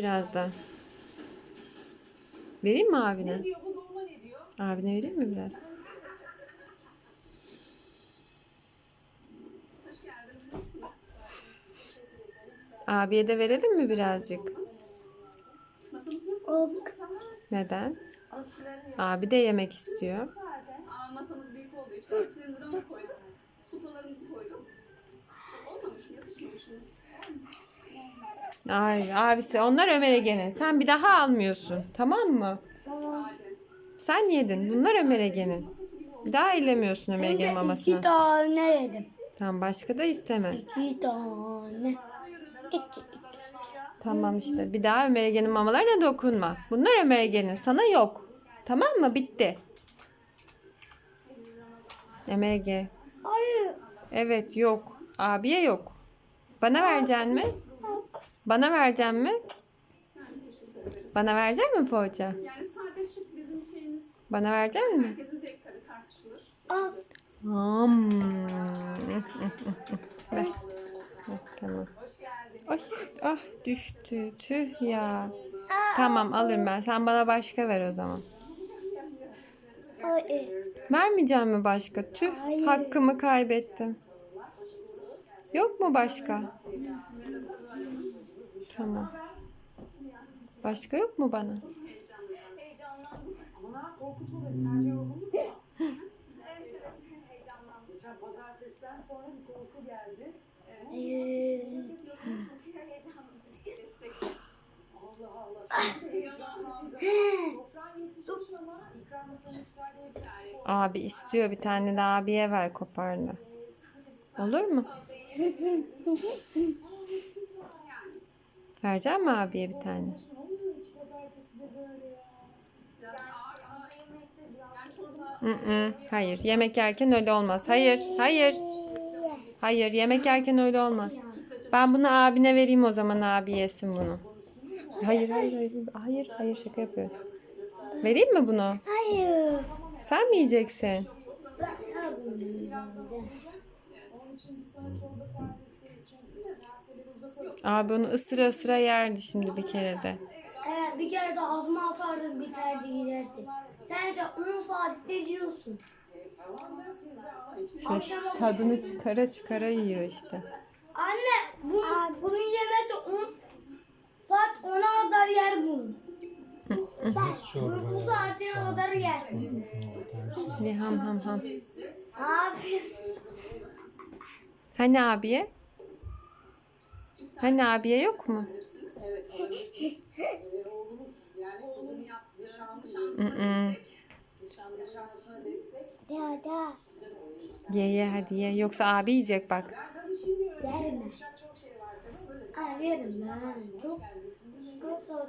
biraz da? Vereyim mi abine? Ne diyor bu doğuma ne diyor? Abine vereyim mi biraz? Abiye de verelim mi birazcık? Masamız nasıl? Ok. Neden? Abi de yemek istiyor. Aa, masamız büyük olduğu için Ay abisi onlar Ömer Ege'nin. Sen bir daha almıyorsun. Tamam mı? Sade. Sen yedin. Bunlar Ömer Ege'nin. Bir daha ellemiyorsun Ömer Ege'nin de iki mamasını. tane yedim. Tamam başka da isteme. İki tane. İki. Tamam işte. Bir daha Ömer Ege'nin mamalarına dokunma. Bunlar Ömer Ege'nin. Sana yok. Tamam mı? Bitti. Ömer Ege. Hayır. Evet yok. Abiye yok. Bana vereceksin mi? Bana vereceksin mi? Bana verecek mi poğaça? Yani sade şık bizim şeyimiz. Bana verecek mi? Herkesin zevk tabii tartışılır. Al. Am. Ver. Ver, Tamam. Ay, ah düştü. Tüh ya. Tamam alırım ben. Sen bana başka ver o zaman. Ay. Vermeyeceğim mi başka? Tüh Hayır. hakkımı kaybettim. Yok mu başka? Tamam. Başka yok mu bana? Ama korkutma beni. Sence yorgunluk mu? Geçen pazartesiden sonra bir korku geldi. Allah Allah. Şimdi de heyecanlandım. Ama ikramlıktan iftarda yapıyor. Abi istiyor bir tane de abiye ver koparla. Olur mu? Vereceğim mi abiye bir tane? Ne oluyor iki pazartesi de böyle ya? Mm-mm, Hayır yemek yerken öyle olmaz. Hayır hayır. Hayır yemek yerken öyle olmaz. Ben bunu abine vereyim o zaman abi yesin bunu. Hayır hayır hayır. Hayır hayır şaka yapıyorum. Vereyim mi bunu? Hayır. Sen mi yiyeceksin? Onun için biz sana çorba servisi için kaseleri uzatalım. Abi onu ısıra ısıra yerdi şimdi bir kere de. Evet bir kere de ağzıma atardık biterdi giderdi. Sen de 10 saatte yiyorsun. Tamam da siz de ama ikisi İşte tadını çıkara çıkara yiyor işte. Anne bu, bunun yemesi 10 saat 10'a kadar yer bunu. Bu saate kadar yer. Ne ham ham ham. Abi. Hani abiye? Hani abiye yok mu? Ee, oğlumuz yani kızım nişanlı. Mm-mm. Nişanlısına destek. Da da. Ye ye hadi ye. Yoksa abi yiyecek bak. Şey. Böyle Ay yerim ben. Çok çok